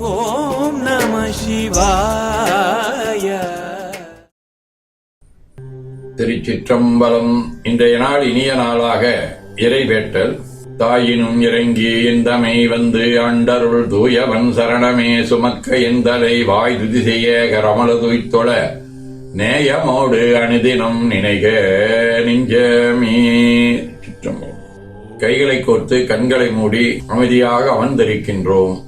ஓம் நம சிவாய. திருச்சிற்றம்பலம் இன்றைய நாள் இனிய நாளாக இறைவேட்டல். தாயினும் இறங்கி இந்தமை வந்து அண்டருள் தூயவன் சரணமே சுமக்க எந்தலை வாய் துதி செய்ய கரமல துய்த்தொழ நேயமோடு அணுதினம் நினைக நெஞ்சமே. சிற்றம்பலம். கைகளை கோர்த்து கண்களை மூடி அமைதியாக அமர்ந்திருக்கின்றோம்.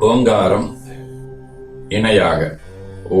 ஓங்காரம் இணையாக. ஓ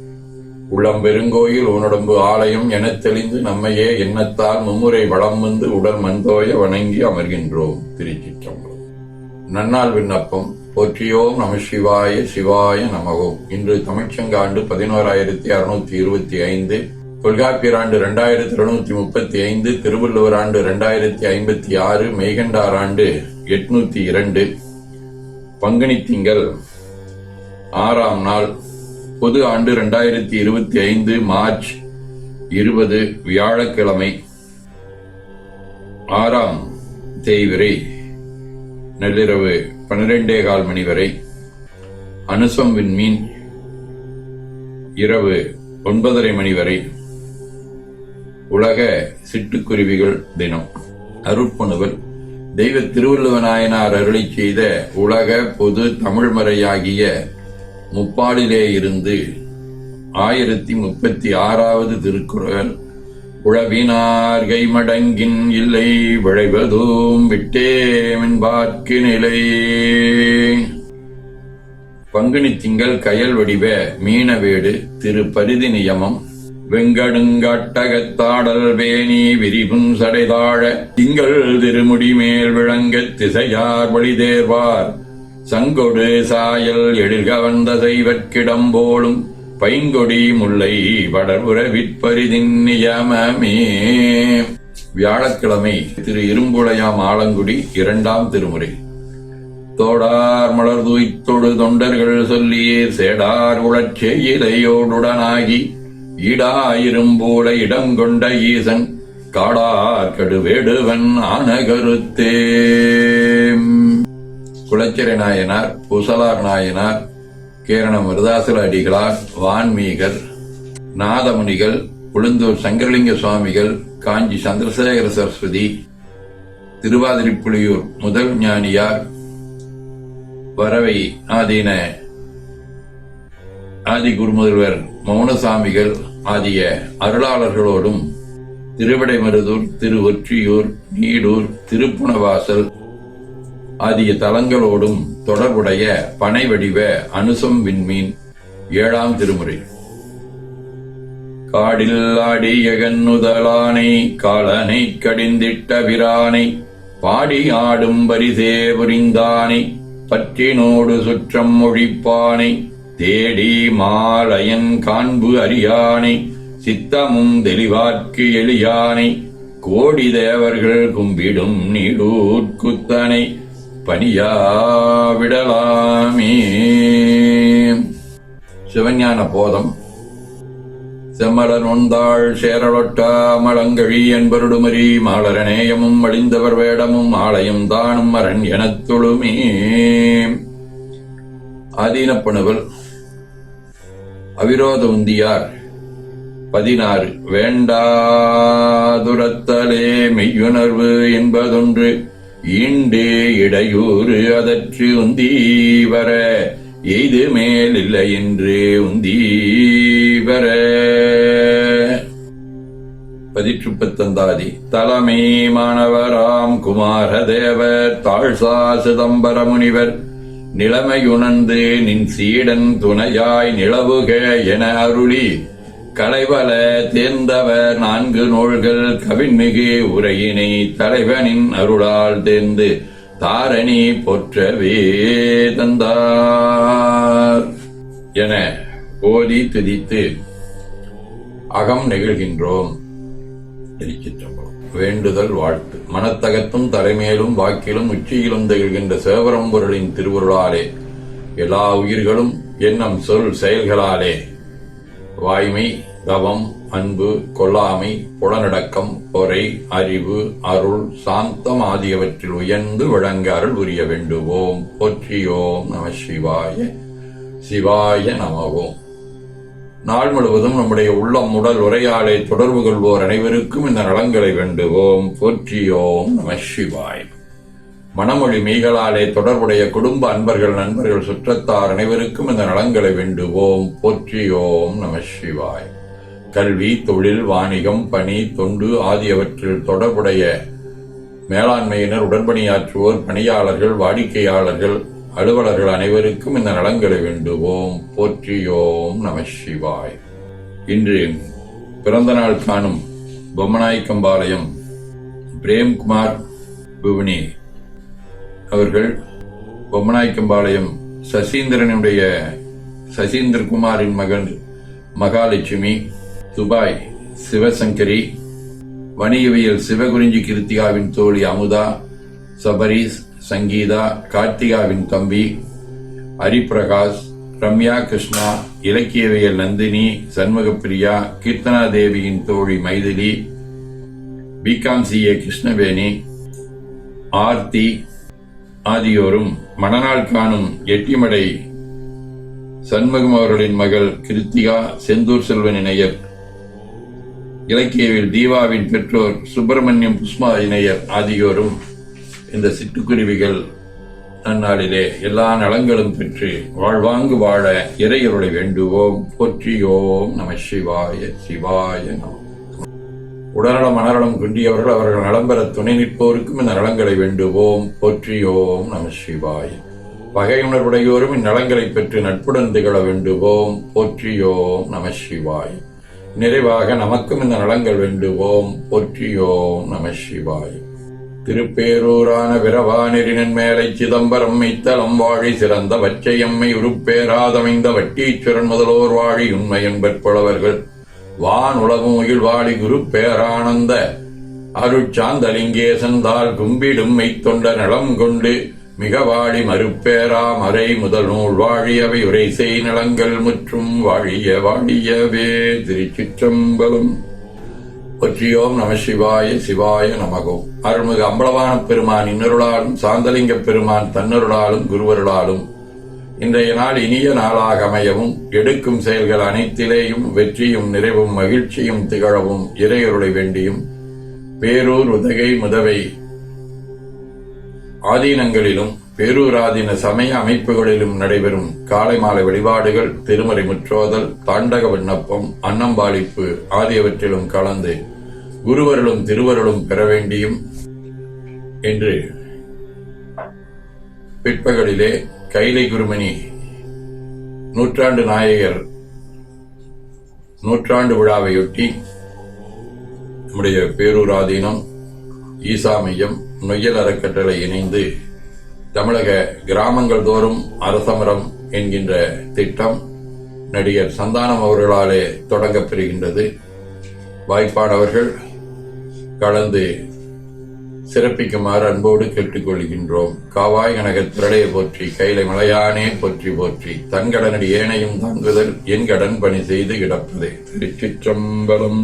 உள்ளம் பெருங்கோயில் உனடம்பு ஆலயம் எனத் தெளிந்து நம்மையே எண்ணத்தால் மும்முறை வளம் வந்து உடல் மந்தோய வணங்கி அமர்கின்றோம் திருச்சிற்றம்பலம். நன்னாள் விண்ணப்பம் போற்றியோம் நம சிவாய சிவாய நமகோம் இன்று தமிழ்ச்சங்காண்டு பதினோராயிரத்தி அறுநூத்தி இருபத்தி ஐந்து தொல்காப்பியர் ஆண்டு இரண்டாயிரத்தி இருநூத்தி முப்பத்தி ஐந்து திருவள்ளுவர் ஆண்டு இரண்டாயிரத்தி ஐம்பத்தி ஆறு மெய்கண்டார் ஆண்டு எட்நூத்தி இரண்டு. பங்குனி திங்கள் ஆறாம் நாள் பொது ஆண்டு இரண்டாயிரத்தி இருபத்தி ஐந்து மார்ச் இருபது வியாழக்கிழமை ஆறாம் தேய்விரை நள்ளிரவு பன்னிரெண்டே கால் மணி வரை அனுசம் விண்மீன் இரவு ஒன்பதரை மணி வரை உலக சிட்டுக்குருவிகள் தினம். அருட்பணுவல். தெய்வ திருவள்ளுவ நாயனார் அருளை செய்த உலக பொது தமிழ்மறையாகிய முப்பாலிலே இருந்து ஆயிரத்தி முப்பத்தி ஆறாவது திருக்குறள் உழவினார் கைமடங்கின் இல்லை விளைவதும் விட்டேமென்பார்க்கு நிலை. பங்குனி திங்கள் கயல் வடிவ மீனவேடு திரு பரிதி நியமம் வெங்கடுங்காட்டகத்தாடல் வேணி விரிவும் சடைதாழ திங்கள் திருமுடி மேல் விளங்கத் திசையார் வழிதேர்வார். சங்கொடு சாயல் எழில்கவர்ந்த செய்வற்கிடம்போலும் பைங்கொடி முல்லை வடர்புற விற்பரிதின் நியமமே. வியாழக்கிழமை திரு இரும்புளையாம் ஆலங்குடி இரண்டாம் திருமுறை. தோடார் மலர் தூய்த்தொடு தொண்டர்கள் சொல்லியே சேடார் உளச்சே இலையோடுடனாகி ஈடா இடம் இடங்கொண்ட ஈசன் காடார் கடுவேடுவன் ஆன கருத்தே குளச்சரி நாயனார் பூசலார் நாயனார் கேரண மருதாசல அடிகளார் வான்மீகர் நாதமுனிகள் உளுந்தூர் சங்கரலிங்க சுவாமிகள் காஞ்சி சந்திரசேகர சரஸ்வதி திருவாதிரிப்புலியூர் முதல் ஞானியார் வரவை ஆதீன ஆதி குருமுதல்வர் மௌனசாமிகள் ஆகிய அருளாளர்களோடும் திருவிடைமருதூர் திரு ஒற்றியூர் நீடூர் திருப்புணவாசல் ஆகிய தலங்களோடும் தொடர்புடைய பனை வடிவ அனுசம் விண்மீன் ஏழாம் திருமுறை. காடில் ஆடிய காலனை கடிந்திட்ட பிரானை பாடி ஆடும் பரிசே புரிந்தானை பற்றினோடு சுற்றம் ஒழிப்பானை தேடி மாலயன் காண்பு அறியானை சித்தமும் தெளிவார்க்கு எளியானை கோடி தேவர்கள் கும்பிடும் நீடூர்க்குத்தனை பணியாவிடலாமே. சிவஞான போதம். செம்மலன் ஒந்தாள் சேரலொட்டா மலங்கழி என்பருடுமரி மாலரநேயமும் அழிந்தவர் வேடமும் ஆலயம் தானும் அரண் எனத் தொழுமே. ஆதீனப்பணுவல். அவிரோத உந்தியார். பதினாறு. வேண்டாதுரத்தலே மெய்யுணர்வு என்பதொன்று. ஈண்டே இடையூறு அதற்று உந்தி வர எய்து மேல் இல்லை என்று உந்தி வர பதிற்றுப்பத்தந்தாதி தலைமை மாணவராம் குமாரதேவர் தாழ்சா சிதம்பர முனிவர் நிலைமையுணர்ந்து நின் சீடன் துணையாய் நிலவுக என அருளி கலைவல தேர்ந்தவர் நான்கு நூல்கள் கவின்மிகு உரையினை தலைவனின் அருளால் தேர்ந்து தாரணி போற்றவே தந்தார் என ஓதி துதித்து அகம் நெகிழ்கின்றோம். வேண்டுதல் வாழ்த்து. மனத்தகத்தும் தலைமையிலும் வாக்கிலும் உச்சியிலும் திகழ்கின்ற சிவபரம்பொருளின் திருவருளாலே எல்லா உயிர்களும் எண்ணம் சொல் செயல்களாலே. வாய்மை தவம் அன்பு கொல்லாமை புலனடக்கம் பொறை அறிவு அருள் சாந்தம் ஆகியவற்றில் உயர்ந்து விளங்க அருள் புரிய வேண்டுவோம். போற்றியோம் நம சிவாய. சிவாய நமவோம் நாள் முழுவதும் நம்முடைய உள்ளம் உடல் உரையாடை தொடர்பு கொள்வோர் அனைவருக்கும் இந்த நலங்களை வேண்டுவோம். போற்றியோம் நம சிவாய். மனமொழி மெய்களாலே தொடர்புடைய குடும்ப அன்பர்கள் நண்பர்கள் சுற்றத்தார் அனைவருக்கும் இந்த நலங்களை வேண்டுவோம். போற்றியோம் நம சிவாய். கல்வி தொழில் வாணிகம் பணி தொண்டு ஆகியவற்றில் தொடர்புடைய மேலாண்மையினர் உடன்பணியாற்றுவோர் பணியாளர்கள் வாடிக்கையாளர்கள் அலுவலர்கள் அனைவருக்கும் இந்த நலன்களை வேண்டுவோம். போற்றியோம் நம சிவாய். இன்று பிறந்த நாள் காணும் பொம்மநாயக்கம்பாளையம் பிரேம்குமார் புவனி அவர்கள் பொம்மநாயக்கம்பாளையம் சசீந்திரனுடைய சசீந்திரகுமாரின் மகன் மகாலட்சுமி துபாய் சிவசங்கரி வணிகவியல் சிவகுறிஞ்சி கிருத்திகாவின் தோழி அமுதா சபரீஸ் சங்கீதா கார்த்திகாவின் தம்பி ஹரிபிரகாஷ் ரம்யா கிருஷ்ணா இலக்கியவியல் நந்தினி சண்முகப்பிரியா கீர்த்தனா தேவியின் தோழி Mythili B Com C A Krishnaveni Aarthi ஆகியோரும் மணநாள் காணும் எட்டிமடை சண்முகம் அவர்களின் மகள் கிருத்திகா செந்தூர் செல்வன் இணையர் இலக்கியவில் தீபாவின் பெற்றோர் சுப்பிரமணியம் புஷ்மா இணையர் ஆகியோரும் இந்த சிட்டுக்குருவிகள் நன்னாளிலே எல்லா நலங்களும் பெற்று வாழ்வாங்கு வாழ இறையருளை வேண்டுவோம். போற்றியோம் நம சிவாய சிவாய நம. உடல்நலம் மனநலம் குன்றியவர்கள் அவர்கள் நலம் பெற துணை நிற்போருக்கும் இந்த நலங்களை வேண்டுவோம். போற்றியோம் நம சிவாய. பகையுணர்வுடையோரும் இந்நலங்களை பெற்று நட்புடன் திகழ வேண்டுவோம். போற்றியோம் நம சிவாய். நிறைவாக நமக்கும் இந்த நலங்கள் வேண்டுவோம். போற்றியோம் நம சிவாய். திருப்பேரூரான விரவானெறினன் மேலை சிதம்பரம் மெய்த்தலம் வாழி சிறந்த வச்சையம்மை உருப்பேராதமைந்த வட்டீச்சுரன் முதலோர் வாழி உண்மை பெற்புலவர்கள் வான் உலகம் உயிர் வாழி குரு பேரானந்த அருட்சாந்தலிங்கேசன் தால் கும்பிடும் மெய்த்தொண்ட நலம் கொண்டு மிக வாழி மறுப்பேரா மறை முதல் நூல் வாழியவை உரை செய் நலங்கள் முற்றும் வாழிய வாழியவே திருச்சிற்றம்பலம். ஒற்றியோம் நம சிவாய சிவாய நமகோ. அருள்மிகு அம்பலவான பெருமான் இன்னருளாலும் சாந்தலிங்க பெருமான் தன்னருளாலும் குருவருளாலும். இன்றைய நாள் இனிய நாளாக அமையவும் எடுக்கும் செயல்கள் அனைத்திலேயும் வெற்றியும் நிறைவும் மகிழ்ச்சியும் திகழவும் இறையருளை வேண்டியும். பேரூர் உதகை முதவை ஆதீனங்களிலும் பேரூராதீன சமய அமைப்புகளிலும் நடைபெறும் காலை மாலை வழிபாடுகள் திருமறை முற்றோதல் தாண்டக விண்ணப்பம் அன்னம்பாளிப்பு ஆகியவற்றிலும் கலந்து குருவருளும் திருவருளும் பெற வேண்டியும் என்று பிற்பகலிலே கைலை குருமணி நூற்றாண்டு நாயகர் நூற்றாண்டு விழாவையொட்டி நம்முடைய பேரூராதீனம் ஈசா மையம் நொய்யல் அறக்கட்டளை இணைந்து தமிழக கிராமங்கள் தோறும் அரசமரம் என்கின்ற திட்டம் நடிகர் சந்தானம் அவர்களாலே தொடங்கப்பெறுகின்றது. வாய்ப்பானவர்கள் கலந்து சிறப்பிக்குமாறு அன்போடு கேட்டுக்கொள்கின்றோம். காவாய் கனக திரளைய போற்றி கைலை மலையானே போற்றி போற்றி தன்கடனடி ஏனையும் தாங்குதல் என் கடன் பணி செய்து கிடப்பதே. திருச்சிற்றம்பலம்